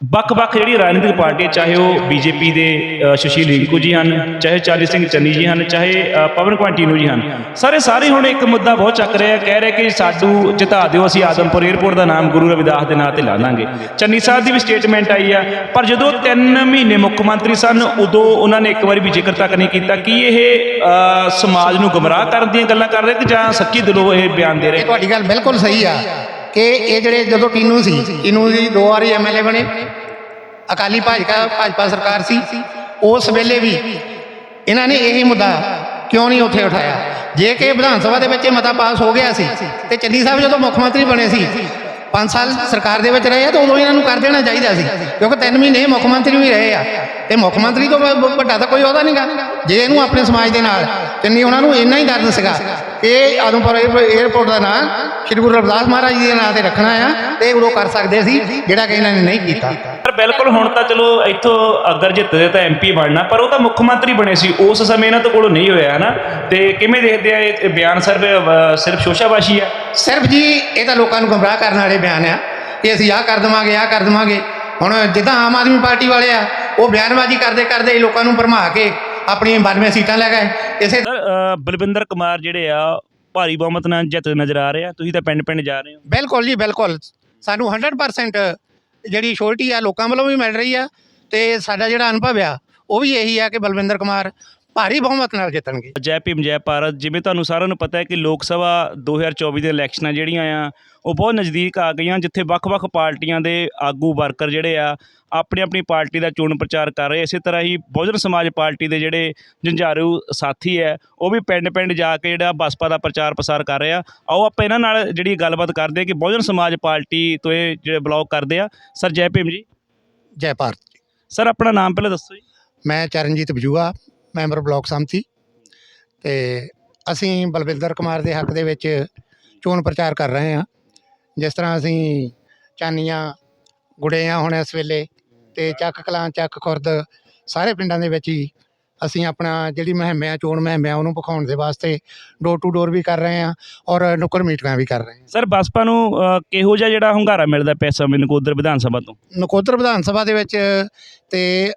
ਵੱਖ-ਵੱਖ ਜਿਹੜੀ ਰਾਜਨੀਤਿਕ ਪਾਰਟੀਆਂ ਚਾਹੇ ਉਹ ਬੀਜੇਪੀ ਦੇ ਅ, ਸੁਸ਼ੀਲ ਰਿੰਕੂ ਜੀ ਹਨ ਚਾਹੇ ਚਾਲੀ ਸਿੰਘ ਚੰਨੀ ਜੀ ਹਨ ਚਾਹੇ ਅ, ਪਵਨ ਕੁਆਂਟੀਨੂ ਜੀ ਹਨ। ਸਾਰੇ ਸਾਰੇ ਹੁਣ ਇੱਕ ਮੁੱਦਾ ਬਹੁਤ ਚੱਕ ਰਿਹਾ ਕਹਿ ਰਿਹਾ ਕਿ ਸਾਡੂ ਜਿਤਾ ਦਿਓ ਅਸੀਂ ਆਦਮਪੁਰ 에ਅਰਪੋਰਟ ਦਾ ਨਾਮ ਗੁਰੂ ਰਵਿਦਾਸ ਦੇ ਨਾਂ ਤੇ ਲਾ ਦਾਂਗੇ। ਚੰਨੀ ਸਾਹਿਬ ਦੀ ਵੀ ਸਟੇਟਮੈਂਟ ਆਈ ਆ ਪਰ ਜਦੋਂ 3 ਮਹੀਨੇ ਮੁੱਖ ਮੰਤਰੀ ਸਨ ਉਦੋਂ ਉਹਨਾਂ ਨੇ ਇੱਕ ਵਾਰੀ ਵੀ ਜ਼ਿਕਰ ਤੱਕ ਨਹੀਂ ਕੀਤਾ ਕਿ ਇਹ ਸਮਾਜ ਨੂੰ ਗੁੰਮਰਾਹ ਕਰਨ ਦੀਆਂ ਗੱਲਾਂ ਕਰ ਰਹੇ ਕਿ ਜਾਂ ਸੱਚੀ ਦਿਲੋਂ ਇਹ ਬਿਆਨ ਦੇ ਰਹੇ। ਤੁਹਾਡੀ ਗੱਲ ਬਿਲਕੁਲ ਸਹੀ ਆ। ਕਿ ਇਹ ਜਿਹੜੇ ਜਦੋਂ ਟੀਨੂ ਸੀ ਇਹਨੂੰ ਜੀ ਦੋ ਵਾਰੀ ਐਮਐਲਏ ਬਣੇ। ਅਕਾਲੀ ਭਾਜਪਾ ਭਾਜਪਾ ਸਰਕਾਰ ਸੀ। ਉਸ ਵੇਲੇ ਵੀ ਇਹਨਾਂ ਨੇ ਇਹੀ ਮੁੱਦਾ ਕਿਉਂ ਨਹੀਂ ਉੱਥੇ ਉਠਾਇਆ? ਜੇ ਕਿ ਵਿਧਾਨ ਸਭਾ ਦੇ ਵਿੱਚ ਇਹ ਮਤਾ ਪਾਸ ਹੋ ਗਿਆ ਸੀ ਤੇ ਚੰਨੀ ਸਾਹਿਬ ਜਦੋਂ ਮੁੱਖ ਮੰਤਰੀ ਬਣੇ ਸੀ 5 ਸਾਲ ਸਰਕਾਰ ਦੇ ਵਿੱਚ ਰਹੇ ਆ ਤਾਂ ਉਦੋਂ ਇਹਨਾਂ ਨੂੰ ਕਰ ਦੇਣਾ ਚਾਹੀਦਾ ਸੀ। ਕਿਉਂਕਿ 3 ਮਹੀਨੇ ਮੁੱਖ ਮੰਤਰੀ ਵੀ ਰਹੇ ਆ। ਤੇ ਮੁੱਖ ਮੰਤਰੀ ਤੋਂ ਵ- ਵੱਡਾ ਤਾਂ ਕੋਈ ਉਹਦਾ ਨਹੀਂਗਾ ਜੇ ਇਹਨੂੰ ਆਪਣੇ ਸਮਾਜ ਦੇ ਨਾਲ ਚੰਨੀ ਉਹਨਾਂ ਨੂੰ ਇੰਨਾ ਹੀ ਦਰਦ ਸੀਗਾ ਕਿ ਆਦਮਪੁਰ 에ਅਰਪੋਰਟ ਦਾ ਨਾਂ ਸ਼੍ਰੀ ਗੁਰੂ ਰਵਿਦਾਸ ਮਹਾਰਾਜ ਜੀ ਦੇ ਨਾਂ ਤੇ ਰੱਖਣਾ ਆ ਤੇ ਉਦੋਂ ਕਰ ਸਕਦੇ ਸੀ, ਜਿਹੜਾ ਕਿ ਇਹਨਾਂ ਨੇ ਨਹੀਂ ਕੀਤਾ। ਬਿਲਕੁਲ ਹੁਣ ਤਾਂ ਚਲੋ ਇੱਥੋਂ ਅਗਰ ਜਿੱਤਦੇ ਤਾਂ ਐਮਪੀ ਬਣਨਾ ਪਰ ਉਹ ਤਾਂ ਮੁੱਖ ਮੰਤਰੀ ਬਣੇ ਸੀ ਉਸ ਸਮੇਂ ਇਹਨਾਂ ਤੋਂ ਕੋਲੋਂ ਨਹੀਂ ਹੋਇਆ ਹਨਾ? ਤੇ ਕਿਵੇਂ ਦੇਖਦੇ ਆ ਇਹ ਬਿਆਨ ਸਿਰਫ ਸਿਰਫ ਸ਼ੋਸ਼ਾਬਾਸ਼ੀ ਆ? ਸਿਰਫ ਜੀ ਇਹ ਤਾਂ ਲੋਕਾਂ ਨੂੰ ਗੁੰਮਰਾਹ ਕਰਨ ਵਾਲੇ ਬਿਆਨ ਆ। ਕਿ ਅਸੀਂ ਆਹ ਕਰ ਦੇਵਾਂਗੇ ਆਹ ਕਰ ਦੇਵਾਂਗੇ। ਹੁਣ ਜਿੱਦਾਂ ਆਮ ਆਦਮੀ ਪਾਰਟੀ ਵਾਲੇ ਆ ਉਹ ਬਿਆਨਬਾਜ਼ੀ ਕਰਦੇ ਕਰਦੇ ਲੋਕਾਂ ਨੂੰ ਭਰਮਾ ਕੇ ਆਪਣੀਆਂ 92 ਸੀਟਾਂ ਲੈ ਗਏ। ਇਸੇ ਬਲਵਿੰਦਰ ਕੁਮਾਰ ਜਿਹੜੇ ਆ ਭਾਰੀ ਬਹੁਮਤ ਨਾਲ ਜਿੱਤਦੇ ਨਜ਼ਰ ਆ ਰਹੇ ਆ। ਤੁਸੀਂ ਤਾਂ ਪਿੰਡ ਪਿੰਡ ਜਾ ਰਹੇ ਹੋ। ਬਿਲਕੁਲ ਜੀ ਬਿਲਕੁਲ। ਸਾਨੂੰ 100% ਜਿਹੜੀ ਸ਼ੋਰਟੀ ਆ, ਲੋਕਾਂ ਵੱਲੋਂ ਵੀ ਮਿਲ ਰਹੀ ਆ ਅਤੇ ਸਾਡਾ ਜਿਹੜਾ ਅਨੁਭਵ ਆ, ਉਹ ਵੀ ਇਹੀ ਆ ਕਿ ਬਲਵਿੰਦਰ ਕੁਮਾਰ ਭਾਰੀ ਬਹੁਮਤ ਨਾਲ ਜਿੱਤਣਗੇ। ਜੈ ਭੀਮ ਜੈ ਭਾਰਤ। ਜਿਵੇਂ ਤੁਹਾਨੂੰ ਸਾਰਿਆਂ ਨੂੰ ਪਤਾ ਹੈ ਕਿ ਲੋਕ ਸਭਾ 2024 ਦੇ ਇਲੈਕਸ਼ਨਾਂ ਜਿਹੜੀਆਂ ਆ ਉਹ ਬਹੁਤ ਨਜ਼ਦੀਕ ਆ ਗਈਆਂ ਜਿੱਥੇ ਵੱਖ-ਵੱਖ ਪਾਰਟੀਆਂ ਦੇ ਆਗੂ ਵਰਕਰ ਜਿਹੜੇ ਆ ਆਪਣੀ ਆਪਣੀ ਪਾਰਟੀ ਦਾ ਚੋਣ ਪ੍ਰਚਾਰ ਕਰ ਰਹੇ ਇਸੇ ਤਰ੍ਹਾਂ ਹੀ ਬਹੁਜਨ ਸਮਾਜ ਪਾਰਟੀ ਦੇ ਜਿਹੜੇ ਜੰਝਾਰੂ ਸਾਥੀ ਹੈ ਉਹ ਵੀ ਪਿੰਡ-ਪਿੰਡ ਜਾ ਕੇ ਜਿਹੜਾ ਬਸਪਾ ਦਾ ਪ੍ਰਚਾਰ ਪ੍ਰਸਾਰ ਕਰ ਰਹੇ ਆ। ਆਓ ਆਪਾਂ ਇਹਨਾਂ ਨਾਲ ਜਿਹੜੀ ਗੱਲਬਾਤ ਕਰਦੇ ਹਾਂ ਕਿ ਬਹੁਜਨ ਸਮਾਜ ਪਾਰਟੀ ਤੋਂ ਇਹ ਜਿਹੜੇ ਬਲੌਗ ਕਰਦੇ ਆ। ਸਰ ਜੈ ਭੀਮ ਜੀ। ਜੈ ਭਾਰਤ ਸਰ ਆਪਣਾ ਨਾਮ ਪਹਿਲਾਂ ਦੱਸੋ ਜੀ। ਮੈਂ ਚਰਨਜੀਤ ਬਜੂਆ ਮੈਂਬਰ ਬਲਾਕ ਸੰਮਤੀ। ਤੇ ਅਸੀਂ ਬਲਵਿੰਦਰ ਕੁਮਾਰ ਦੇ ਹੱਕ ਦੇ ਵਿੱਚ ਚੋਣ ਪ੍ਰਚਾਰ ਕਰ ਰਹੇ ਹਾਂ। ਜਿਸ ਤਰ੍ਹਾਂ ਅਸੀਂ ਚਾਨੀਆਂ ਗੁੜੇਆਂ ਹੁਣ ਇਸ ਵੇਲੇ ਤੇ ਚੱਕ ਕਲਾਂ ਚੱਕ ਖੁਰਦ ਸਾਰੇ ਪਿੰਡਾਂ ਦੇ ਵਿੱਚ ਹੀ ਅਸੀਂ ਆਪਣਾ ਜਿਹੜੀ ਮੁਹਿੰਮ ਆ ਚੋਣ ਮੁਹਿੰਮ ਆ ਉਹਨੂੰ ਵਿਖਾਉਣ ਦੇ ਵਾਸਤੇ ਡੋਰ ਟੂ ਡੋਰ ਵੀ ਕਰ ਰਹੇ ਹਾਂ ਔਰ ਨੁੱਕਰ ਮੀਟਿੰਗਾਂ ਵੀ ਕਰ ਰਹੇ ਹਾਂ। ਸਰ ਬਸਪਾ ਨੂੰ ਕਿਹੋ ਜਿਹਾ ਜਿਹੜਾ ਹੁੰਗਾਰਾ ਮਿਲਦਾ ਪਿਆ ਇਸ ਸਮੇਂ ਨਕੋਦਰ ਵਿਧਾਨ ਸਭਾ ਤੋਂ? ਨਕੋਦਰ ਵਿਧਾਨ ਸਭਾ ਦੇ ਵਿੱਚ ਤੇ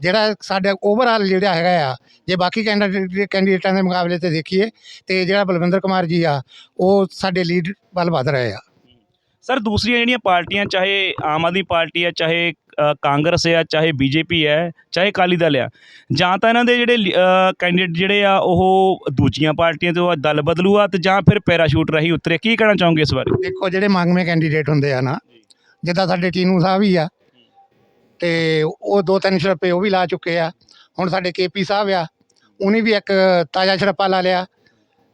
ਜਿਹੜਾ ਸਾਡਾ ਓਵਰਆਲ ਜਿਹੜਾ ਹੈਗਾ ਆ ਜੇ ਬਾਕੀ ਕੈਂਡੀਡੇਟ ਕੈਂਡੀਡੇਟਾਂ ਦੇ ਮੁਕਾਬਲੇ ਤੇ ਦੇਖੀਏ ਤੇ ਜਿਹੜਾ ਬਲਵਿੰਦਰ ਕੁਮਾਰ ਜੀ ਆ ਉਹ ਸਾਡੇ ਲੀਡ ਵੱਲ ਵਧ ਰਹੇ ਆ। ਸਰ ਦੂਸਰੀਆਂ ਜਿਹੜੀਆਂ ਪਾਰਟੀਆਂ ਚਾਹੇ ਆਮ ਆਦਮੀ ਪਾਰਟੀ ਹੈ ਚਾਹੇ ਕਾਂਗਰਸ ਹੈ ਚਾਹੇ ਬੀਜੇਪੀ ਹੈ ਚਾਹੇ ਅਕਾਲੀ ਦਲ ਆ ਜਾਂ ਤਾਂ ਇਹਨਾਂ ਦੇ ਜਿਹੜੇ ਕੈਂਡੀਡੇਟ ਜਿਹੜੇ ਆ ਉਹ ਦੂਜੀਆਂ ਪਾਰਟੀਆਂ ਤੋਂ ਦਲ ਬਦਲੂ ਆ ਤੇ ਜਾਂ ਫਿਰ ਪੈਰਾਸ਼ੂਟ ਰਾਹੀਂ ਉਤਰੇ। ਕੀ ਕਹਿਣਾ ਚਾਹੋਗੇ ਇਸ ਬਾਰੇ? ਦੇਖੋ ਜਿਹੜੇ ਮੰਗਵੇਂ ਕੈਂਡੀਡੇਟ ਹੁੰਦੇ ਆ ਨਾ ਜਿੱਦਾਂ ਸਾਡੇ ਟੀਨੂ ਸਾਹਿਬ ਹੀ ਆ ਤੇ ਉਹ ਦੋ ਤਿੰਨ ਛੜੱਪੇ ਉਹ ਵੀ ਲਾ ਚੁੱਕੇ ਆ। ਹੁਣ ਸਾਡੇ ਕੇਪੀ ਸਾਹਿਬ ਆ, ਉਹਨੇ ਵੀ ਇੱਕ ਤਾਜ਼ਾ ਛੜੱਪਾ ਲਾ ਲਿਆ,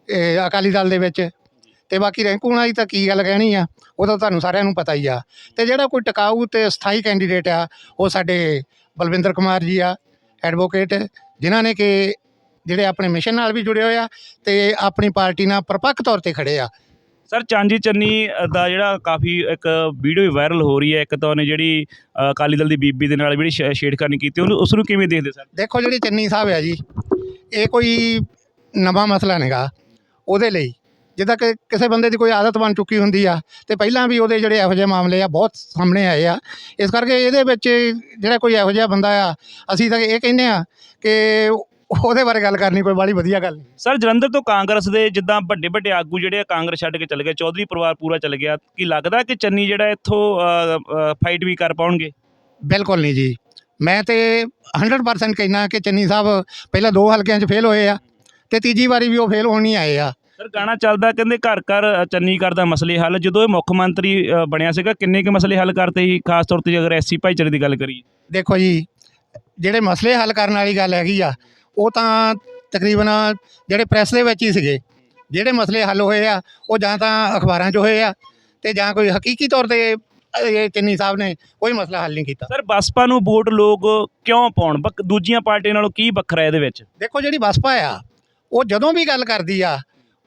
ਇਹ ਅਕਾਲੀ ਦਲ ਦੇ ਵਿੱਚ। ਤੇ ਬਾਕੀ ਰੈਂਕੂਣਾ ਦੀ ਤਾਂ ਕੀ ਗੱਲ ਕਹਿਣੀ ਆ, ਉਹ ਤਾਂ ਤੁਹਾਨੂੰ ਸਾਰਿਆਂ ਨੂੰ ਪਤਾ ਹੀ ਆ। ਤੇ ਜਿਹੜਾ ਕੋਈ ਟਿਕਾਊ ਤੇ ਸਥਾਈ ਕੈਂਡੀਡੇਟ ਆ, ਉਹ ਸਾਡੇ ਬਲਵਿੰਦਰ ਕੁਮਾਰ ਜੀ ਆ ਐਡਵੋਕੇਟ ਜਿਨ੍ਹਾਂ ਨੇ ਕਿ ਜਿਹੜੇ ਆਪਣੇ ਮਿਸ਼ਨ ਨਾਲ ਵੀ ਜੁੜੇ ਹੋਏ ਆ ਤੇ ਆਪਣੀ ਪਾਰਟੀ ਨਾਲ ਪਰਪੱਕ ਤੌਰ ਤੇ ਖੜੇ ਆ। ਸਰ ਚਾਂਜੀ ਚੰਨੀ ਦਾ ਜਿਹੜਾ ਕਾਫੀ ਇੱਕ ਵੀਡੀਓ ਵੀ ਵਾਇਰਲ ਹੋ ਰਹੀ ਹੈ, ਇੱਕ ਤਾਂ ਉਹਨੇ ਜਿਹੜੀ ਅਕਾਲੀ ਦਲ ਦੀ ਬੀਬੀ ਦੇ ਨਾਲ ਜਿਹੜੀ ਛੇ- ਛੇੜਖਾਨੀ ਕੀਤੀ, ਉਹਨੂੰ, ਉਸ ਨੂੰ ਕਿਵੇਂ ਦੇਖਦੇ ਸਰ? ਦੇਖੋ ਜਿਹੜੀ ਚੰਨੀ ਸਾਹਿਬ ਆ ਜੀ, ਇਹ ਕੋਈ ਨਵਾਂ ਮਸਲਾ ਨਹੀਂਗਾ ਉਹਦੇ ਲਈ, ਜਿੱਦਾਂ ਕਿ ਕਿਸੇ ਬੰਦੇ ਦੀ ਕੋਈ ਆਦਤ ਬਣ ਚੁੱਕੀ ਹੁੰਦੀ ਆ, ਤੇ ਪਹਿਲਾਂ ਵੀ ਉਹਦੇ ਜਿਹੜੇ ਇਹੋ ਜਿਹੇ ਮਾਮਲੇ ਆ, ਬਹੁਤ ਸਾਹਮਣੇ ਆਏ ਆ। ਇਸ ਕਰਕੇ ਇਹਦੇ ਵਿੱਚ ਜਿਹੜਾ ਕੋਈ ਇਹੋ ਜਿਹਾ ਬੰਦਾ ਆ, ਅਸੀਂ ਤਾਂ ਇਹ ਕਹਿੰਦੇ ਆ ਕਿ ਉਹਦੇ ਬਾਰੇ ਗੱਲ ਕਰਨੀ ਕੋਈ ਬਾਲੀ ਵਧੀਆ ਗੱਲ ਨਹੀਂ ਸਰ ਜਲੰਧਰ ਤੋਂ ਕਾਂਗਰਸ ਦੇ ਜਿੱਦਾਂ ਵੱਡੇ ਵੱਡੇ ਆਗੂ ਜਿਹੜੇ ਆ ਕਾਂਗਰਸ ਛੱਡ ਕੇ ਚਲੇ ਗਏ ਚੌਧਰੀ ਪਰਿਵਾਰ ਪੂਰਾ ਚਲ ਗਿਆ। ਕੀ ਲੱਗਦਾ ਕਿ ਚੰਨੀ ਜਿਹੜਾ ਇੱਥੋਂ ਫਾਈਟ ਵੀ ਕਰ ਪਾਉਣਗੇ? ਬਿਲਕੁਲ ਨਹੀਂ ਜੀ। ਮੈਂ ਤੇ 100% ਕਹਿਣਾ ਕਿ ਚੰਨੀ ਸਾਹਿਬ ਪਹਿਲਾਂ ਦੋ ਹਲਕਿਆਂ 'ਚ ਫੇਲ ਹੋਏ ਆ ਤੇ ਤੀਜੀ ਵਾਰੀ ਵੀ ਉਹ ਫੇਲ ਹੋਣ ਨਹੀਂ ਆਏ ਆ। ਸਰ ਗਾਣਾ ਚੱਲਦਾ ਕਹਿੰਦੇ ਘਰ ਘਰ ਚੰਨੀ ਕਰਦਾ ਮਸਲੇ ਹੱਲ। ਜਦੋਂ ਇਹ ਮੁੱਖ ਮੰਤਰੀ ਬਣਿਆ ਸੀਗਾ ਕਿੰਨੇ ਕੁ ਮਸਲੇ ਹੱਲ ਕਰਤੇ ਸੀ? ਖਾਸ ਤੌਰ ਤੇ ਅਗਰ ਐਸਸੀ ਭਾਈਚਾਰੇ ਦੀ ਗੱਲ ਕਰੀਏ। ਦੇਖੋ ਜੀ ਜਿਹੜੇ ਮਸਲੇ ਹੱਲ ਕਰਨ ਵਾਲੀ ਗੱਲ ਹੈਗੀ ਆ ਉਹ ਤਾਂ ਤਕਰੀਬਨ ਜਿਹੜੇ ਪ੍ਰੈਸ ਦੇ ਵਿੱਚ ਹੀ ਸੀਗੇ ਜਿਹੜੇ ਮਸਲੇ ਹੱਲ ਹੋਏ ਆ ਉਹ ਜਾਂ ਤਾਂ ਅਖਬਾਰਾਂ 'ਚ ਹੋਏ ਆ ਤੇ ਜਾਂ ਕੋਈ ਹਕੀਕੀ ਤੌਰ ਤੇ ਇਹ ਚੰਨੀ ਸਾਹਿਬ ਨੇ ਕੋਈ ਮਸਲਾ ਹੱਲ ਨਹੀਂ ਕੀਤਾ। ਸਰ ਬਸਪਾ ਨੂੰ ਵੋਟ ਲੋਕ ਕਿਉਂ ਪਾਉਣ? ਦੂਜੀਆਂ ਪਾਰਟੀਆਂ ਨਾਲੋਂ ਕੀ ਵੱਖਰਾ ਇਹਦੇ ਵਿੱਚ? ਦੇਖੋ ਜਿਹੜੀ ਬਸਪਾ ਆ ਉਹ ਜਦੋਂ ਵੀ ਗੱਲ ਕਰਦੀ ਆ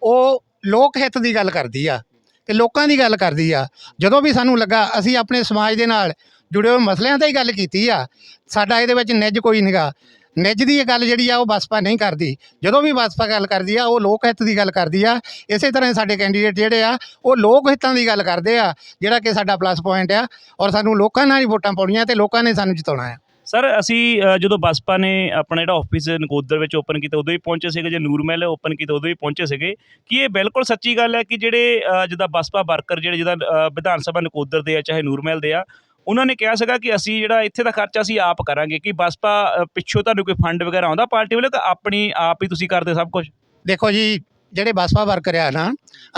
ਉਹ ਲੋਕ ਹਿੱਤ ਦੀ ਗੱਲ ਕਰਦੀ ਆ ਤੇ ਲੋਕਾਂ ਦੀ ਗੱਲ ਕਰਦੀ ਆ। ਜਦੋਂ ਵੀ ਸਾਨੂੰ ਲੱਗਾ ਅਸੀਂ ਆਪਣੇ ਸਮਾਜ ਦੇ ਨਾਲ ਜੁੜੇ ਹੋਏ ਮਸਲਿਆਂ ਤੇ ਹੀ ਗੱਲ ਕੀਤੀ ਆ ਸਾਡਾ ਇਹਦੇ ਵਿੱਚ ਨਿੱਜ ਕੋਈ ਨਹੀਂਗਾ ਨਿੱਜ ਦੀ ਇਹ ਗੱਲ ਜਿਹੜੀ ਆ ਉਹ ਬਸਪਾ ਨਹੀਂ ਕਰਦੀ। ਜਦੋਂ ਵੀ ਬਸਪਾ ਗੱਲ ਕਰਦੀ ਆ ਉਹ ਲੋਕ ਹਿੱਤ ਦੀ ਗੱਲ ਕਰਦੀ ਆ। ਇਸੇ ਤਰ੍ਹਾਂ ਸਾਡੇ ਕੈਂਡੀਡੇਟ ਜਿਹੜੇ ਆ ਉਹ ਲੋਕ ਹਿੱਤਾਂ ਦੀ ਗੱਲ ਕਰਦੇ ਆ ਜਿਹੜਾ ਕਿ ਸਾਡਾ ਪਲੱਸ ਪੁਆਇੰਟ ਆ ਔਰ ਸਾਨੂੰ ਲੋਕਾਂ ਨਾਲ ਹੀ ਵੋਟਾਂ ਪਾਉਣੀਆਂ ਤੇ ਲੋਕਾਂ ਨੇ ਸਾਨੂੰ ਜਿਤਾਉਣਾ ਆ। ਸਰ ਅਸੀਂ ਜਦੋਂ ਬਸਪਾ ਨੇ ਆਪਣਾ ਜਿਹੜਾ ਆਫਿਸ ਨਕੋਦਰ ਵਿੱਚ ਓਪਨ ਕੀਤਾ ਉਦੋਂ ਹੀ ਪਹੁੰਚੇ ਸੀਗੇ। ਜੇ ਨੂਰਮਹਿਲ ਓਪਨ ਕੀਤਾ ਉਦੋਂ ਹੀ ਪਹੁੰਚੇ ਸੀਗੇ। ਕਿ ਇਹ ਬਿਲਕੁਲ ਸੱਚੀ ਗੱਲ ਹੈ ਕਿ ਜਿਹੜੇ ਅ, ਜਿੱਦਾਂ ਬਸਪਾ ਵਰਕਰ ਜਿਹੜੇ ਜਿੱਦਾਂ ਵਿਧਾਨ ਸਭਾ ਨਕੋਦਰ ਦੇ ਆ ਚਾਹੇ ਨੂਰਮਹਿਲ ਦੇ ਆ ਉਹਨਾਂ ਨੇ ਕਿਹਾ ਸੀਗਾ ਕਿ ਅਸੀਂ ਜਿਹੜਾ ਇੱਥੇ ਦਾ ਖਰਚਾ ਅਸੀਂ ਆਪ ਕਰਾਂਗੇ, ਕਿ ਬਸਪਾ ਪਿੱਛੋਂ ਤੁਹਾਨੂੰ ਕੋਈ ਫੰਡ ਵਗੈਰਾ ਆਉਂਦਾ ਪਾਰਟੀ ਵੱਲੋਂ ਕਿ ਆਪਣੀ, ਆਪ ਹੀ ਤੁਸੀਂ ਕਰਦੇ ਸਭ ਕੁਝ ਦੇਖੋ ਜੀ, ਜਿਹੜੇ ਬਸਪਾ ਵਰਕਰ ਆ ਨਾ,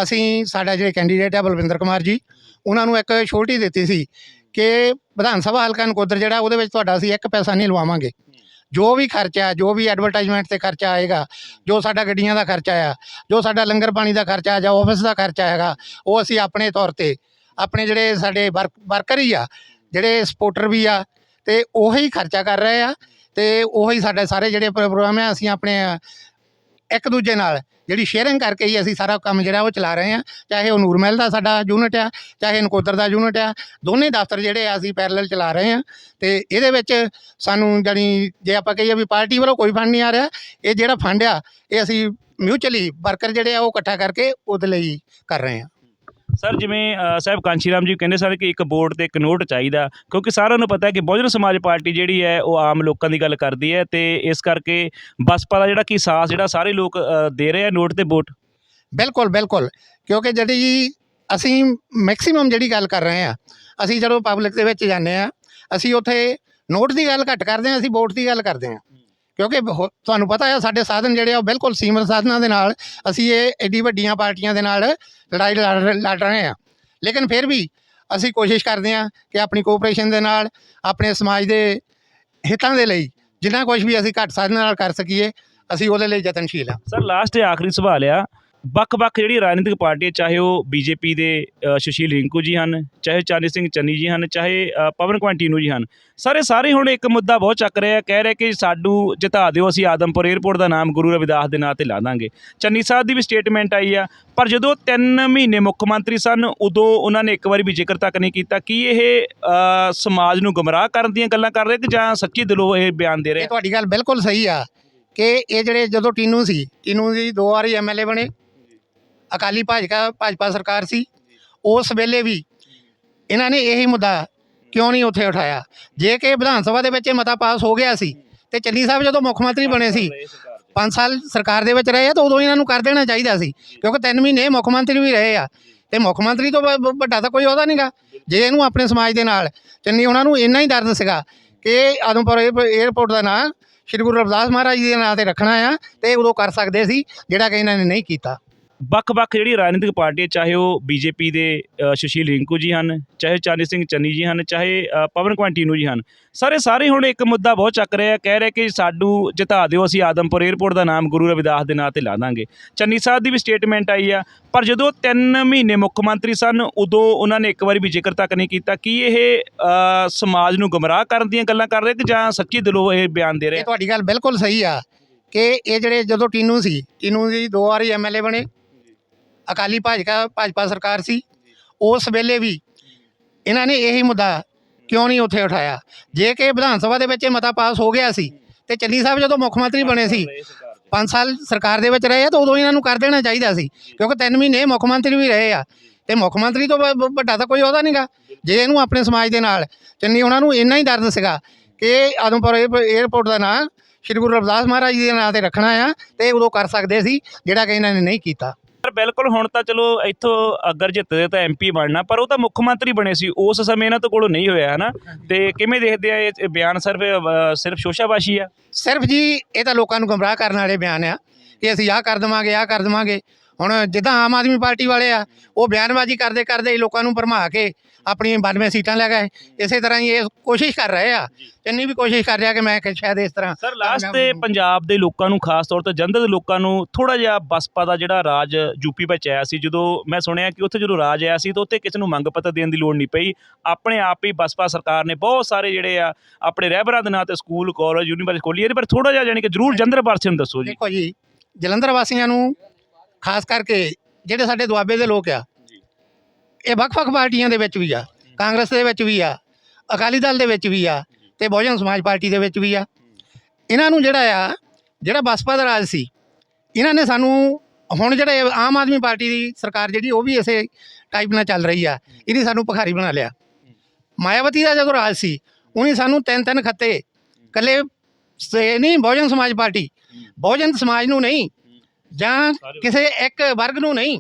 ਅਸੀਂ ਸਾਡਾ ਜਿਹੜੇ ਕੈਂਡੀਡੇਟ ਆ ਬਲਵਿੰਦਰ ਕੁਮਾਰ ਜੀ, ਉਹਨਾਂ ਨੂੰ ਇੱਕ ਛੋਟੀ ਦਿੱਤੀ ਸੀ ਕਿ ਵਿਧਾਨ ਸਭਾ ਹਲਕਾ ਨਕੋਦਰ ਜਿਹੜਾ, ਉਹਦੇ ਵਿੱਚ ਤੁਹਾਡਾ ਅਸੀਂ ਇੱਕ ਪੈਸਾ ਨਹੀਂ ਲਵਾਵਾਂਗੇ। ਜੋ ਵੀ ਖਰਚਾ, ਜੋ ਵੀ ਐਡਵਰਟਾਈਜ਼ਮੈਂਟ ਤੇ ਖਰਚਾ ਆਏਗਾ, ਜੋ ਸਾਡਾ ਗੱਡੀਆਂ ਦਾ ਖਰਚਾ ਆ, ਜੋ ਸਾਡਾ ਲੰਗਰ ਪਾਣੀ ਦਾ ਖਰਚਾ ਆ ਜਾਂ ਆਫਿਸ ਦਾ ਖਰਚਾ ਹੈਗਾ, ਉਹ ਅਸੀਂ ਆਪਣੇ ਤੌਰ ਤੇ, ਆਪਣੇ ਜਿਹੜੇ ਸਾਡੇ ਵਰਕਰ ਹੀ ਆ ਜਿਹੜੇ ਸਪੋਰਟਰ ਵੀ ਆ, ਤੇ ਉਹੀ ਖਰਚਾ ਕਰ ਰਹੇ ਆ, ਤੇ ਉਹੀ ਸਾਡੇ ਸਾਰੇ ਜਿਹੜੇ ਪ੍ਰੋਗਰਾਮ ਆ, ਅਸੀਂ ਆਪਣੇ ਇੱਕ ਦੂਜੇ ਨਾਲ ਜਿਹੜੀ ਸ਼ੇਅਰਿੰਗ ਕਰਕੇ ਹੀ ਅਸੀਂ ਸਾਰਾ ਕੰਮ ਜਿਹੜਾ ਉਹ ਚਲਾ ਰਹੇ ਹਾਂ ਚਾਹੇ ਉਹ ਨੂਰਮਹਿਲ ਦਾ ਸਾਡਾ ਯੂਨਿਟ ਆ, ਚਾਹੇ ਨਕੋਦਰ ਦਾ ਯੂਨਿਟ ਆ, ਦੋਨੇ ਦਫ਼ਤਰ ਜਿਹੜੇ ਆ ਅਸੀਂ ਪੈਰਲਲ ਚਲਾ ਰਹੇ ਹਾਂ ਤੇ ਇਹਦੇ ਵਿੱਚ ਸਾਨੂੰ ਜਾਣੀ ਜੇ ਆਪਾਂ ਕਹੀਏ ਵੀ ਪਾਰਟੀ ਵੱਲੋਂ ਕੋਈ ਫੰਡ ਨਹੀਂ ਆ ਰਿਹਾ, ਇਹ ਜਿਹੜਾ ਫੰਡ ਆ, ਇਹ ਅਸੀਂ ਮਿਊਚੁਅਲੀ ਵਰਕਰ ਜਿਹੜੇ ਆ ਉਹ ਇਕੱਠਾ ਕਰਕੇ ਉਹਦੇ ਲਈ ਕਰ ਰਹੇ ਹਾਂ ਸਰ ਜਿਵੇਂ ਅ, ਸਾਹਿਬ ਕਾਂਸ਼ੀ ਰਾਮ ਜੀ ਕਹਿੰਦੇ ਸਰ ਕਿ ਇੱਕ ਬੋਰਡ ਤੇ ਇੱਕ ਨੋਟ ਚਾਹੀਦਾ ਕਿਉਂਕਿ ਸਾਰਿਆਂ ਨੂੰ ਪਤਾ ਹੈ ਕਿ ਬਹੁਜਨ ਸਮਾਜ ਪਾਰਟੀ ਜਿਹੜੀ ਹੈ ਉਹ ਆਮ ਲੋਕਾਂ ਦੀ ਗੱਲ ਕਰਦੀ ਹੈ ਤੇ ਇਸ ਕਰਕੇ ਬਸਪਾ ਦਾ ਜਿਹੜਾ ਕਿ ਸਾਥ ਜਿਹੜਾ ਸਾਰੇ ਲੋਕ ਅ, ਦੇ ਰਹੇ ਆ ਨੋਟ ਤੇ ਵੋਟ। ਬਿਲਕੁਲ ਬਿਲਕੁਲ ਕਿਉਂਕਿ ਜਿਹੜੀ ਅਸੀਂ ਮੈਕਸਿਮਮ ਜਿਹੜੀ ਗੱਲ ਕਰ ਰਹੇ ਆ ਅਸੀਂ ਜਦੋਂ ਪਬਲਿਕ ਦੇ ਵਿੱਚ ਜਾਂਦੇ ਆ ਅਸੀਂ ਉੱਥੇ ਨੋਟ ਦੀ ਗੱਲ ਘੱਟ ਕਰਦੇ ਆ ਅਸੀਂ ਵੋਟ ਦੀ ਗੱਲ ਕਰਦੇ ਆ ਕਿਉਂਕਿ ਹੋ- ਤੁਹਾਨੂੰ ਪਤਾ ਹੈ ਸਾਡੇ ਸਾਧਨ ਜਿਹੜੇ ਆ, ਉਹ ਬਿਲਕੁਲ ਸੀਮਤ ਸਾਧਨਾਂ ਦੇ ਨਾਲ ਅਸੀਂ ਇਹ ਐਡੀ ਵੱਡੀਆਂ ਪਾਰਟੀਆਂ ਦੇ ਨਾਲ ਲੜਾਈ ਲੜ ਰਹੇ- ਲੜ ਰਹੇ ਹਾਂ ਲੇਕਿਨ ਫਿਰ ਵੀ ਅਸੀਂ ਕੋਸ਼ਿਸ਼ ਕਰਦੇ ਹਾਂ ਕਿ ਆਪਣੀ ਕੋਆਪਰੇਸ਼ਨ ਦੇ ਨਾਲ, ਆਪਣੇ ਸਮਾਜ ਦੇ ਹਿੱਤਾਂ ਦੇ ਲਈ ਜਿੰਨਾ ਕੁਝ ਵੀ ਅਸੀਂ ਘੱਟ ਸਾਧਨਾਂ ਨਾਲ ਕਰ ਸਕੀਏ, ਅਸੀਂ ਉਹਦੇ ਲਈ ਯਤਨਸ਼ੀਲ ਹਾਂ ਸਰ ਲਾਸਟ ਤੇ ਆਖਰੀ ਸਵਾਲ ਆ ਵੱਖ-ਵੱਖ ਜਿਹੜੀ ਰਾਜਨੀਤਿਕ ਪਾਰਟੀਆਂ ਚਾਹੇ ਉਹ ਬੀਜੇਪੀ ਦੇ ਸੁਸ਼ੀਲ ਰਿੰਕੂ ਜੀ ਹਨ ਚਾਹੇ ਚਾਂਦੀ ਸਿੰਘ ਚੰਨੀ ਜੀ ਹਨ ਚਾਹੇ ਅ, ਪਵਨ ਕੁਆਂਟੀਨੂ ਜੀ ਹਨ ਸਾਰੇ ਸਾਰੇ ਹੁਣ ਇੱਕ ਮੁੱਦਾ ਬਹੁਤ ਚੱਕ ਰਿਹਾ ਕਹਿ ਰਿਹਾ ਕਿ ਸਾਨੂੰ ਜਿਤਾ ਦਿਓ ਅਸੀਂ ਆਦਮਪੁਰ 에ਅਰਪੋਰਟ ਦਾ ਨਾਮ ਗੁਰੂ ਰਵਿਦਾਸ ਦੇ ਨਾਂ ਤੇ ਲਾ ਦਾਂਗੇ। ਚੰਨੀ ਸਾਹਿਬ ਦੀ ਵੀ ਸਟੇਟਮੈਂਟ ਆਈ ਆ ਪਰ ਜਦੋਂ 3 ਮਹੀਨੇ ਮੁੱਖ ਮੰਤਰੀ ਸਨ ਉਦੋਂ ਉਹਨਾਂ ਨੇ ਇੱਕ ਵਾਰੀ ਵੀ ਜ਼ਿਕਰ ਤੱਕ ਨਹੀਂ ਕੀਤਾ ਕਿ ਇਹ ਸਮਾਜ ਨੂੰ ਗਮਰਾਹ ਕਰਨ ਦੀਆਂ ਗੱਲਾਂ ਕਰ ਰਹੇ ਕਿ ਜਾਂ ਸੱਚੀ ਦਿਲੋਂ ਇਹ ਬਿਆਨ ਦੇ ਰਹੇ? ਇਹ ਤੁਹਾਡੀ ਗੱਲ ਬਿਲਕੁਲ ਸਹੀ ਆ ਕਿ ਇਹ ਜਿਹੜੇ ਜਦੋਂ ਟੀਨੂ ਸੀ ਟੀਨੂ ਜੀ ਦੋ ਵਾਰੀ ਐਮਐਲਏ ਬਣੇ ਅਕਾਲੀ ਭਾਜਪਾ ਭਾਜਪਾ ਸਰਕਾਰ ਸੀ। ਉਸ ਵੇਲੇ ਵੀ ਇਹਨਾਂ ਨੇ ਇਹੀ ਮੁੱਦਾ ਕਿਉਂ ਨਹੀਂ ਉੱਥੇ ਉਠਾਇਆ? ਜੇ ਕਿ ਵਿਧਾਨ ਸਭਾ ਦੇ ਵਿੱਚ ਇਹ ਮਤਾ ਪਾਸ ਹੋ ਗਿਆ ਸੀ ਤੇ ਚੰਨੀ ਸਾਹਿਬ ਜਦੋਂ ਮੁੱਖ ਮੰਤਰੀ ਬਣੇ ਸੀ 5 ਸਾਲ ਸਰਕਾਰ ਦੇ ਵਿੱਚ ਰਹੇ ਆ ਤਾਂ ਉਦੋਂ ਇਹਨਾਂ ਨੂੰ ਕਰ ਦੇਣਾ ਚਾਹੀਦਾ ਸੀ, ਕਿਉਂਕਿ 3 ਮਹੀਨੇ ਮੁੱਖ ਮੰਤਰੀ ਵੀ ਰਹੇ ਆ। ਤੇ ਮੁੱਖ ਮੰਤਰੀ ਤੋਂ ਵੱਡਾ ਤਾਂ ਕੋਈ ਉਹਦਾ ਨਹੀਂਗਾ ਜੇ ਇਹਨੂੰ ਆਪਣੇ ਸਮਾਜ ਦੇ ਨਾਲ, ਚੰਨੀ ਉਹਨਾਂ ਨੂੰ ਇੰਨਾ ਹੀ ਦਰਦ ਸੀਗਾ ਕਿ ਆਦਮਪੁਰ ਏਅਰ- ਏਅਰਪੋਰਟ ਦਾ ਨਾਂ, ਸ਼੍ਰੀ ਗੁਰੂ ਰਵਿਦਾਸ ਮਹਾਰਾਜ ਜੀ ਦੇ ਨਾਂ ਤੇ ਰੱਖਣਾ ਆ ਤੇ ਉਦੋਂ ਕਰ ਸਕਦੇ ਸੀ, ਜਿਹੜਾ ਕਿ ਇਹਨਾਂ ਨੇ ਨਹੀਂ ਕੀਤਾ। ਵੱਖ-ਵੱਖ ਜਿਹੜੀ ਰਾਜਨੀਤਿਕ ਪਾਰਟੀਆਂ ਚਾਹੇ ਉਹ ਬੀਜੇਪੀ ਦੇ ਅ, ਸੁਸ਼ੀਲ ਰਿੰਕੂ ਜੀ ਹਨ ਚਾਹੇ ਚਾਂਦੀ ਸਿੰਘ ਚੰਨੀ ਜੀ ਹਨ ਚਾਹੇ ਅ, ਪਵਨ ਕੁਆਂਟੀਨੂ ਜੀ ਹਨ। ਸਾਰੇ ਸਾਰੇ ਹੁਣ ਇੱਕ ਮੁੱਦਾ ਬਹੁਤ ਚੱਕ ਰਿਹਾ ਕਹਿ ਰਿਹਾ ਕਿ ਸਾਨੂੰ ਜਿਤਾ ਦਿਓ ਅਸੀਂ ਆਦਮਪੁਰ 에ਅਰਪੋਰਟ ਦਾ ਨਾਮ ਗੁਰੂ ਰਵਿਦਾਸ ਦੇ ਨਾਂ ਤੇ ਲਾ ਦਾਂਗੇ। ਚੰਨੀ ਸਾਹਿਬ ਦੀ ਵੀ ਸਟੇਟਮੈਂਟ ਆਈ ਆ ਪਰ ਜਦੋਂ 3 ਮਹੀਨੇ ਮੁੱਖ ਮੰਤਰੀ ਸਨ ਉਦੋਂ ਉਹਨਾਂ ਨੇ ਇੱਕ ਵਾਰੀ ਵੀ ਜ਼ਿਕਰ ਤੱਕ ਨਹੀਂ ਕੀਤਾ ਕਿ ਇਹ ਅ, ਸਮਾਜ ਨੂੰ ਗੁੰਮਰਾਹ ਕਰਨ ਦੀਆਂ ਗੱਲਾਂ ਕਰ ਰਹੇ ਕਿ ਜਾਂ ਸੱਚੀ ਦਿਲੋਂ ਇਹ ਬਿਆਨ ਦੇ ਰਹੇ? ਇਹ ਤੁਹਾਡੀ ਗੱਲ ਬਿਲਕੁਲ ਸਹੀ ਆ ਕਿ ਇਹ ਜਿਹੜੇ ਜਦੋਂ ਟੀਨੂ ਸੀ ਟੀਨੂ ਜੀ ਦੋ ਵਾਰੀ ਐਮਐਲਏ ਬਣੇ ਅਕਾਲੀ ਭਾਜਪਾ ਭਾਜਪਾ ਸਰਕਾਰ ਸੀ। ਉਸ ਵੇਲੇ ਵੀ ਇਹਨਾਂ ਨੇ ਇਹੀ ਮੁੱਦਾ ਕਿਉਂ ਨਹੀਂ ਉੱਥੇ ਉਠਾਇਆ? ਜੇ ਕਿ ਵਿਧਾਨ ਸਭਾ ਦੇ ਵਿੱਚ ਇਹ ਮਤਾ ਪਾਸ ਹੋ ਗਿਆ ਸੀ ਤੇ ਚੰਨੀ ਸਾਹਿਬ ਜਦੋਂ ਮੁੱਖ ਮੰਤਰੀ ਬਣੇ ਸੀ 5 ਸਾਲ ਸਰਕਾਰ ਦੇ ਵਿੱਚ ਰਹੇ ਆ, ਤਾਂ ਉਦੋਂ ਇਹਨਾਂ ਨੂੰ ਕਰ ਦੇਣਾ ਚਾਹੀਦਾ ਸੀ, ਕਿਉਂਕਿ 3 ਮਹੀਨੇ ਮੁੱਖ ਮੰਤਰੀ ਵੀ ਰਹੇ ਆ। ਤੇ ਮੁੱਖ ਮੰਤਰੀ ਤੋਂ ਵੱਡਾ ਤਾਂ ਕੋਈ ਉਹਦਾ ਨਹੀਂਗਾ। ਜੇ ਇਹਨੂੰ ਆਪਣੇ ਸਮਾਜ ਦੇ ਨਾਲ, ਚੰਨੀ ਉਹਨਾਂ ਨੂੰ ਇੰਨਾ ਹੀ ਦਰਦ ਸੀਗਾ ਕਿ ਆਦਮਪੁਰ ਏਅਰ- ਏਅਰਪੋਰਟ ਦਾ ਨਾਂ ਸ਼੍ਰੀ ਗੁਰੂ ਰਵਿਦਾਸ ਮਹਾਰਾਜ ਜੀ ਦੇ ਨਾਂ ਤੇ ਰੱਖਣਾ ਆ, ਤੇ ਉਦੋਂ ਕਰ ਸਕਦੇ ਸੀ, ਜਿਹੜਾ ਕਿ ਇਹਨਾਂ ਨੇ ਨਹੀਂ ਕੀਤਾ। ਬਿਲਕੁਲ ਹੁਣ ਤਾਂ ਚਲੋ ਇੱਥੋਂ ਅਗਰ ਜਿੱਤਦੇ ਤਾਂ ਐਮਪੀ ਬਣਨਾ ਪਰ ਉਹ ਤਾਂ ਮੁੱਖ ਮੰਤਰੀ ਬਣੇ ਸੀ ਉਸ ਸਮੇਂ ਇਹਨਾਂ ਤੋਂ ਕੋਲੋਂ ਨਹੀਂ ਹੋਇਆ ਹਨਾ? ਤੇ ਕਿਵੇਂ ਦੇਖਦੇ ਆ ਇਹ ਬਿਆਨ ਸਿਰਫ ਸਿਰਫ ਸ਼ੋਸ਼ਾਬਾਸ਼ੀ ਆ? ਸਿਰਫ ਜੀ ਇਹ ਤਾਂ ਲੋਕਾਂ ਨੂੰ ਗਮਰਾਹ ਕਰਨ ਵਾਲੇ ਬਿਆਨ ਆ ਕਿ ਅਸੀਂ ਆਹ ਕਰ ਦੇਵਾਂਗੇ ਆਹ ਕਰ ਦੇਵਾਂਗੇ। ਹੁਣ ਜਿੱਦਾਂ ਆਮ ਆਦਮੀ ਪਾਰਟੀ ਵਾਲੇ ਆ ਉਹ ਬਿਆਨਬਾਜ਼ੀ ਕਰਦੇ ਕਰਦੇ ਹੀ ਲੋਕਾਂ ਨੂੰ ਭਰਮਾ ਕੇ ਆਪਣੀਆਂ 92 ਸੀਟਾਂ ਲੈ ਗਏ। ਇਸੇ ਤਰ੍ਹਾਂ ਹੀ ਇਹ ਕੋਸ਼ਿਸ਼ ਕਰ ਰਹੇ ਆ। ਚੰਨੀ ਵੀ ਕੋਸ਼ਿਸ਼ ਕਰ ਰਿਹਾ ਕਿ ਮੈਂ ਕਿ ਸ਼ਾਇਦ ਇਸ ਤਰ੍ਹਾਂ ਸਰ ਲਾਸਟ ਤੇ ਪੰਜਾਬ ਦੇ ਲੋਕਾਂ ਨੂੰ ਖਾਸ ਤੌਰ ਤੇ ਦੇ ਲੋਕਾਂ ਨੂੰ ਥੋੜਾ ਜਿਹਾ ਬਸਪਾ ਦਾ ਜਿਹੜਾ ਰਾਜ ਯੂਪੀ ਵਿੱਚ ਆਇਆ ਸੀ ਜਦੋਂ ਮੈਂ ਸੁਣਿਆ ਕਿ ਉੱਥੇ ਜਦੋਂ ਰਾਜ ਆਇਆ ਸੀ ਤਾਂ ਉੱਥੇ ਕਿਸੇ ਨੂੰ ਮੰਗ ਪੱਤਰ ਦੇਣ ਦੀ ਲੋੜ ਨਹੀਂ ਪਈ। ਆਪਣੇ ਆਪ ਹੀ ਬਸਪਾ ਸਰਕਾਰ ਨੇ ਬਹੁਤ ਸਾਰੇ ਜਿਹੜੇ ਆ ਆਪਣੇ ਰਹਿਬਰਾਂ ਦੇ ਨਾਂ ਤੇ ਸਕੂਲ ਕਾਲਜ ਯੂਨੀਵਰਸਿਟੀ ਖੋਲੀ ਇਹਦੇ ਪਰ ਥੋੜਾ ਜਿਹਾ ਜਾਨੀ ਕਿ ਜ਼ਰੂਰ ਜੰਦਰ ਵਾਸੀਆਂ ਨੂੰ ਦੱਸੋ ਜੀ। ਦੇਖੋ ਜੀ ਜਲੰਧਰ ਵਾਸੀਆਂ ਨੂੰ ਖਾਸ ਕਰਕੇ ਜਿਹੜੇ ਸਾਡੇ ਦੁਆਬੇ ਦੇ ਲੋਕ ਆ ਇਹ ਵੱਖ-ਵੱਖ ਪਾਰਟੀਆਂ ਦੇ ਵਿੱਚ ਵੀ ਆ ਕਾਂਗਰਸ ਦੇ ਵਿੱਚ ਵੀ ਆ ਅਕਾਲੀ ਦਲ ਦੇ ਵਿੱਚ ਵੀ ਆ ਤੇ ਬਹੁਜਨ ਸਮਾਜ ਪਾਰਟੀ ਦੇ ਵਿੱਚ ਵੀ ਆ। ਇਹਨਾਂ ਨੂੰ ਜਿਹੜਾ ਆ ਜਿਹੜਾ ਬਸਪਾ ਦਾ ਰਾਜ ਸੀ ਇਹਨਾਂ ਨੇ ਸਾਨੂੰ ਹੁਣ ਜਿਹੜੇ ਆਮ ਆਦਮੀ ਪਾਰਟੀ ਦੀ ਸਰਕਾਰ ਜਿਹੜੀ ਉਹ ਵੀ ਇਸੇ ਟਾਈਪ ਨਾਲ ਚੱਲ ਰਹੀ ਆ ਇਹਨੇ ਸਾਨੂੰ ਭਿਖਾਰੀ ਬਣਾ ਲਿਆ। ਮਾਇਆਵਤੀ ਦਾ ਜਦੋਂ ਰਾਜ ਸੀ ਉਹਨੇ ਸਾਨੂੰ ਤਿੰਨ ਤਿੰਨ ਖੱਤੇ ਕੱਲੇ ਸੇ ਨਹੀਂ ਬਹੁਜਨ ਸਮਾਜ ਪਾਰਟੀ। ਬਹੁਜਨ ਸਮਾਜ ਨੂੰ ਨਹੀਂ ਜਾਂ ਕਿਸੇ ਇੱਕ ਵਰਗ ਨੂੰ ਨਹੀਂ।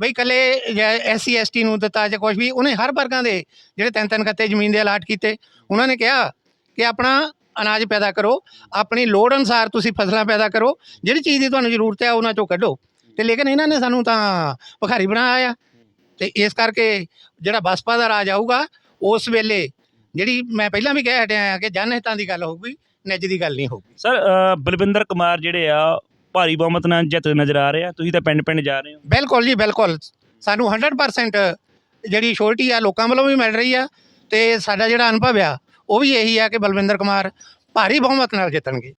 ਬਈ ਕੱਲੇ ਐਸਸੀ ਐਸਟੀ ਨੂੰ ਦਿੱਤਾ ਜਾਂ ਕੁਝ ਵੀ ਉਹਨੇ ਹਰ ਵਰਗਾਂ ਦੇ ਜਿਹੜੇ ਤਿੰਨ ਤਿੰਨ ਖੱਤੇ ਜ਼ਮੀਨ ਦੇ ਅਲਾਟ ਕੀਤੇ ਉਹਨਾਂ ਨੇ ਕਿਹਾ ਕਿ ਆਪਣਾ ਅਨਾਜ ਪੈਦਾ ਕਰੋ ਆਪਣੀ ਲੋੜ ਅਨੁਸਾਰ ਤੁਸੀਂ ਫਸਲਾਂ ਪੈਦਾ ਕਰੋ ਜਿਹੜੀ ਚੀਜ਼ ਦੀ ਤੁਹਾਨੂੰ ਜ਼ਰੂਰਤ ਹੈ ਉਹਨਾਂ ਚੋਂ ਕੱਢੋ। ਤੇ ਲੇਕਿਨ ਇਹਨਾਂ ਨੇ ਸਾਨੂੰ ਤਾਂ ਭਿਖਾਰੀ ਬਣਾਇਆ ਆ। ਤੇ ਇਸ ਕਰਕੇ ਜਿਹੜਾ ਬਸਪਾ ਦਾ ਰਾਜ ਆਊਗਾ ਉਸ ਵੇਲੇ ਜਿਹੜੀ ਮੈਂ ਪਹਿਲਾਂ ਵੀ ਕਹਿ ਹਟਿਆ ਆ ਕਿ ਜਨ ਹਿੱਤਾਂ ਦੀ ਗੱਲ ਹੋਊਗੀ ਨਿੱਜ ਦੀ ਗੱਲ ਨਹੀਂ ਹੋਊਗੀ। ਸਰ ਬਲਵਿੰਦਰ ਕੁਮਾਰ ਜਿਹੜੇ ਆ ਭਾਰੀ ਬਹੁਮਤ ਨਾਲ ਜਿੱਤ ਨਜ਼ਰ ਆ ਰਿਹਾ। ਤੁਸੀਂ ਤਾਂ ਪਿੰਡ ਪਿੰਡ ਜਾ ਰਹੇ ਹੋ। ਬਿਲਕੁਲ ਜੀ, ਬਿਲਕੁਲ। ਸਾਨੂੰ 100% ਜਿਹੜੀ ਸ਼ੋਰਟੀ ਆ, ਲੋਕਾਂ ਵੱਲੋਂ ਵੀ ਮਿਲ ਰਹੀ ਆ ਤੇ ਸਾਡਾ ਜਿਹੜਾ ਅਨੁਭਵ ਆ, ਉਹ ਵੀ ਇਹੀ ਆ ਕਿ ਬਲਵਿੰਦਰ ਕੁਮਾਰ ਭਾਰੀ ਬਹੁਮਤ ਨਾਲ ਜਿੱਤਣਗੇ।